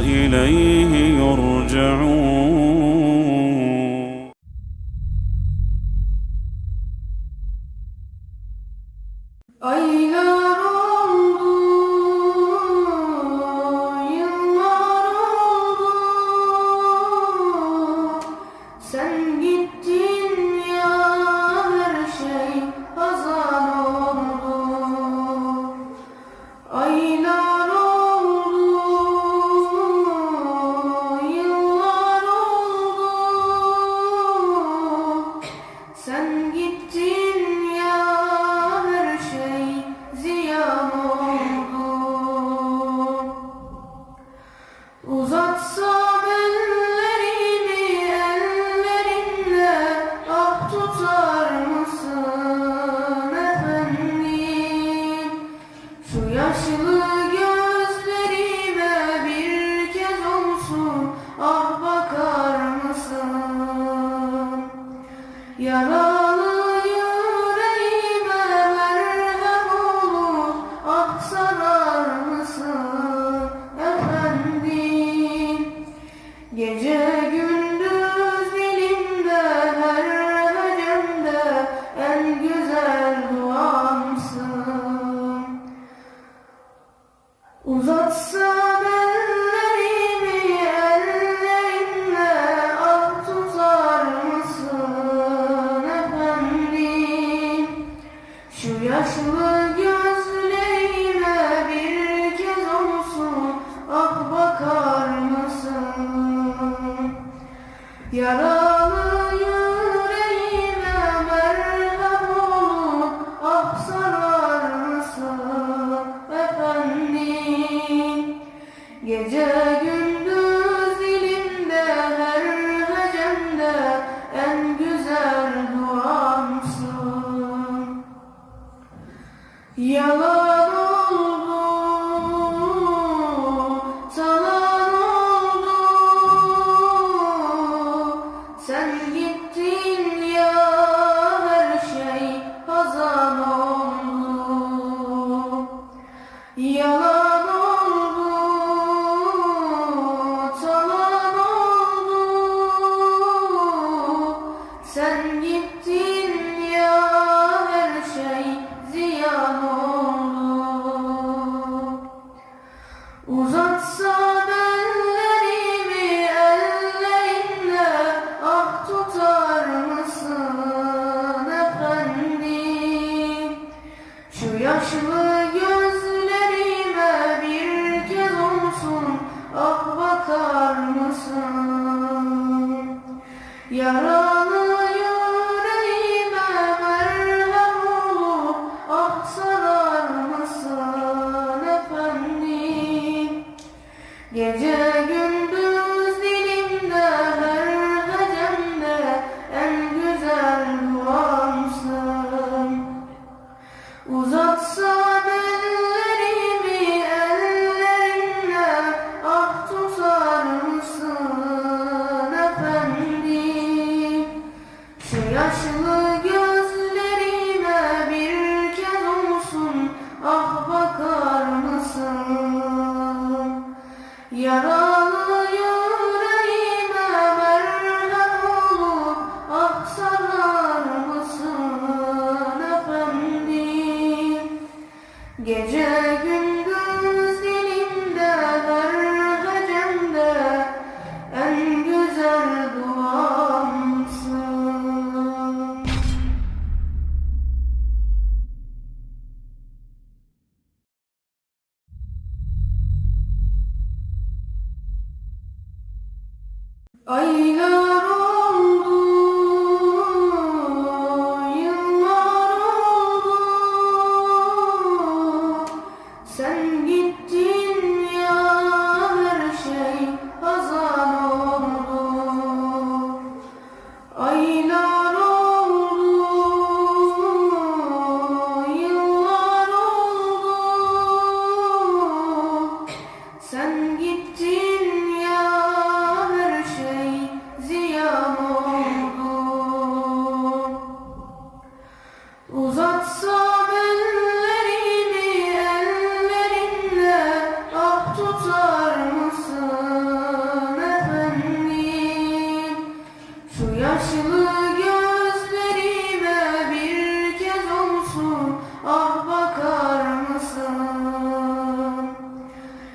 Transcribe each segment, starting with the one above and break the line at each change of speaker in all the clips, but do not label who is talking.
وإليه يرجعون.
Gece Yeah. Sen gittin ya her şey hazan oldu. Yalan oldu, talan oldu. Sen Gece gündüz dilimde her hecemde en güzel duamsın. Aylar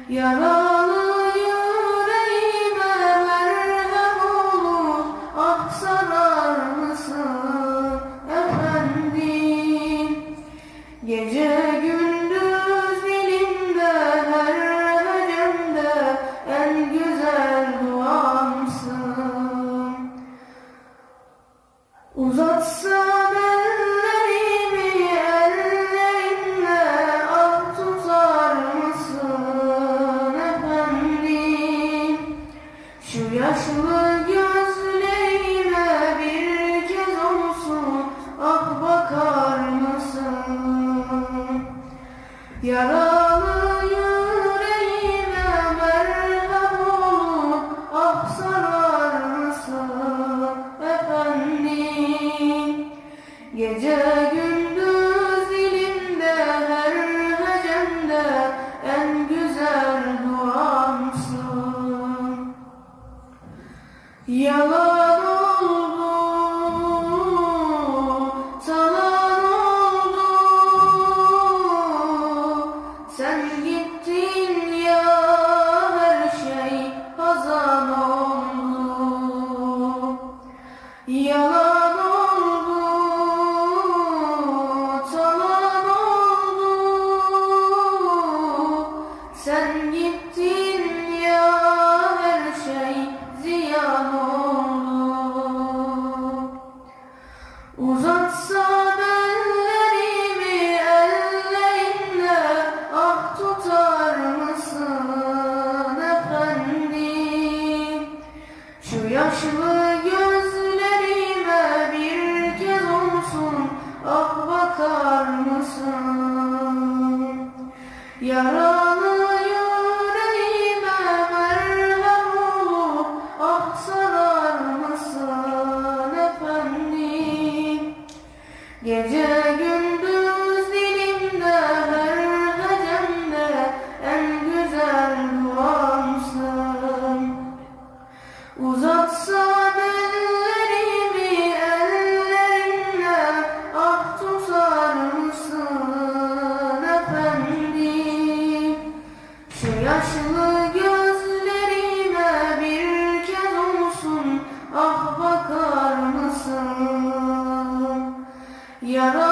Yeah. Yalan Señor